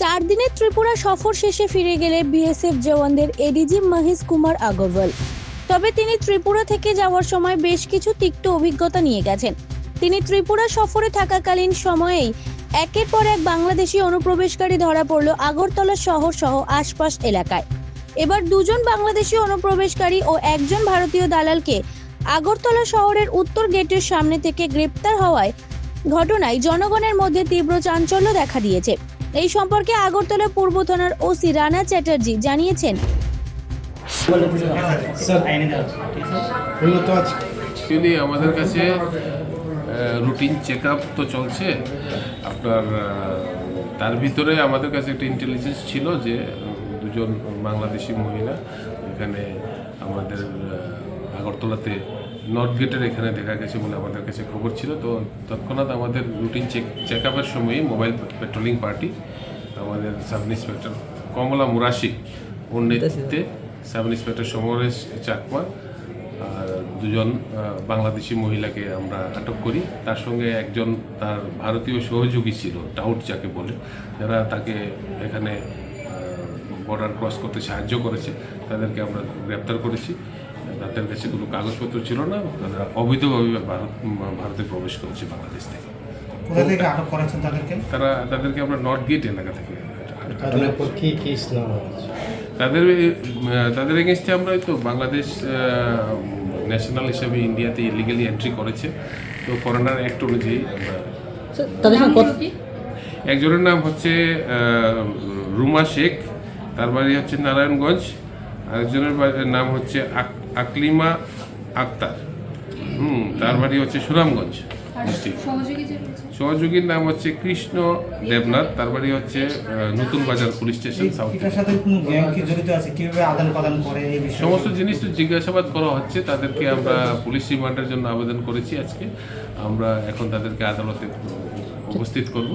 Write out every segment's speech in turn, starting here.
চার দিনের ত্রিপুরা সফর শেষে ফিরে গেলে বিএসএফ জওয়ানদের এডিজি মহেশ কুমার আগরওয়াল। তবে তিনি ত্রিপুরা থেকে যাওয়ার সময় বেশ কিছু তিক্ত অভিজ্ঞতা নিয়ে গেছেন। তিনি ত্রিপুরা সফরে থাকাকালীন সময়েই একের পর এক বাংলাদেশি অনুপ্রবেশকারী ধরা পড়ল আগরতলা শহর সহ আশপাশ এলাকায়। এবার দুজন বাংলাদেশি অনুপ্রবেশকারী ও একজন ভারতীয় দালালকে আগরতলা শহরের উত্তর গেটের সামনে থেকে গ্রেপ্তার হওয়ায় ঘটনায় জনগণের মধ্যে তীব্র চাঞ্চল্য দেখা দিয়েছে। এই সম্পর্কে আগরতলা পূর্ব থানার ওসি রানা চ্যাটার্জি জানিয়েছেন। আমাদের কাছে রুটিন চেক আপ তো চলছে। আপনার তার ভিতরে আমাদের কাছে একটা ইন্টেলিজেন্স ছিল যে দুজন বাংলাদেশি মহিলা এখানে আমাদের আগরতলাতে নর্থ গেটের এখানে দেখা গেছে বলে আমাদের কাছে খবর ছিল। তো তৎক্ষণাৎ আমাদের রুটিন চেক চেক আপের সময়ই মোবাইল পেট্রোলিং পার্টি আমাদের সাব ইন্সপেক্টর কমলা মুরাশি ওর নেতৃত্বে সাব ইন্সপেক্টর সমরেশ চাকমা আর দুজন বাংলাদেশি মহিলাকে আমরা আটক করি। তার সঙ্গে একজন তার ভারতীয় সহযোগী ছিল টাউট যাকে বলে যারা তাকে এখানে বর্ডার ক্রস করতে সাহায্য করেছে তাদেরকে আমরা গ্রেপ্তার করেছি। তাদের কাছে কোনো কাগজপত্র ছিল না। তারা অবৈধভাবে ভারত ভারতে প্রবেশ করেছে বাংলাদেশ থেকে। কোথা থেকে আটক করেছেন তাদেরকে? তারা তাদেরকে আমরা নর্থ গেট এলাকা থেকে তাদের তাদের এগেনস্টে আমরা তো বাংলাদেশ ন্যাশনাল হিসেবে ইন্ডিয়াতে ইলিগালি এন্ট্রি করেছে। তো ফরেনার অ্যাক্ট অনুযায়ী একজনের নাম হচ্ছে রুমা শেখ তার বাড়ি হচ্ছে নারায়ণগঞ্জ। আরেকজনের বাড়ির নাম হচ্ছে আক- আকলিমা আক্তার। হুম তার বাড়ি হচ্ছে সুনামগঞ্জ। সহযোগীর নাম হচ্ছে কৃষ্ণ দেবনাথ তার বাড়ি হচ্ছে নতুন বাজার পুলিশ স্টেশন সাউথ সমস্ত জিনিস তো জিজ্ঞাসাবাদ করা হচ্ছে তাদেরকে আমরা পুলিশ রিমান্ডের জন্য আবেদন করেছি আজকে। আমরা এখন তাদেরকে আদালতে উপস্থিত করব।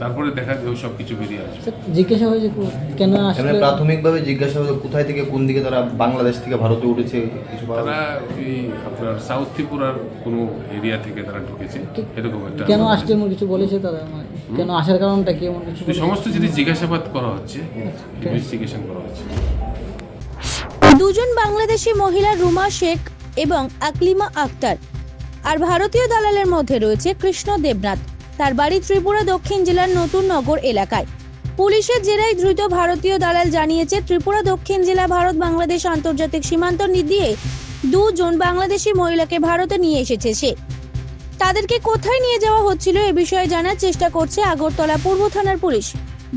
তারপরে দেখা যাবে সব কিছু বেরিয়ে আসবে। জিজ্ঞাসা হয়েছে কো- কেন আসলে প্রাথমিকভাবে জিজ্ঞাসা হলো কোথায় থেকে কোন দিকে তারা বাংলাদেশ থেকে ভারতে উঠেছে কিছু তারা ওই আপনার সাউথ ত্রিপুরার কোনো এরিয়া থেকে তারা ঢুকেছে এরকম একটা কেন আসছে এমন কিছু বলেছে তারা? মানে কেন আসার কারণটা কি এমন কিছু সমস্ত জিনিস জিজ্ঞাসাবাদ করা হচ্ছে ইনভেস্টিগেশন করা হচ্ছে। দুজন বাংলাদেশি মহিলা রুমা শেখ এবং আকলিমা আক্তার আর ভারতীয় দালালের মধ্যে রয়েছে কৃষ্ণ দেবনাথ। তার বাড়ি ত্রিপুরা দক্ষিণ জেলার নতুন নগর এলাকায়। পুলিশের জেরায় ধৃত ভারতীয় দালাল জানিয়েছে, ত্রিপুরা দক্ষিণ জেলা ভারত বাংলাদেশ আন্তর্জাতিক সীমান্ত দিয়ে দুজন বাংলাদেশি মহিলাকে ভারতে নিয়ে এসেছে সে। তাদেরকে কোথায় নিয়ে যাওয়া হচ্ছিল এ বিষয়ে জানার চেষ্টা করছে আগরতলা পূর্ব থানার পুলিশ।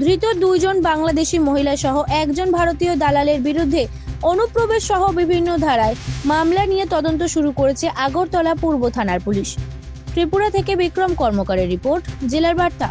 ধৃত দুইজন বাংলাদেশি মহিলা সহ একজন ভারতীয় দালালের বিরুদ্ধে অনুপ্রবেশ সহ বিভিন্ন ধারায় মামলা নিয়ে তদন্ত শুরু করেছে আগরতলা পূর্ব থানার পুলিশ। ত্রিপুরা থেকে বিক্রম কর্মকারের রিপোর্ট জেলার বার্তা।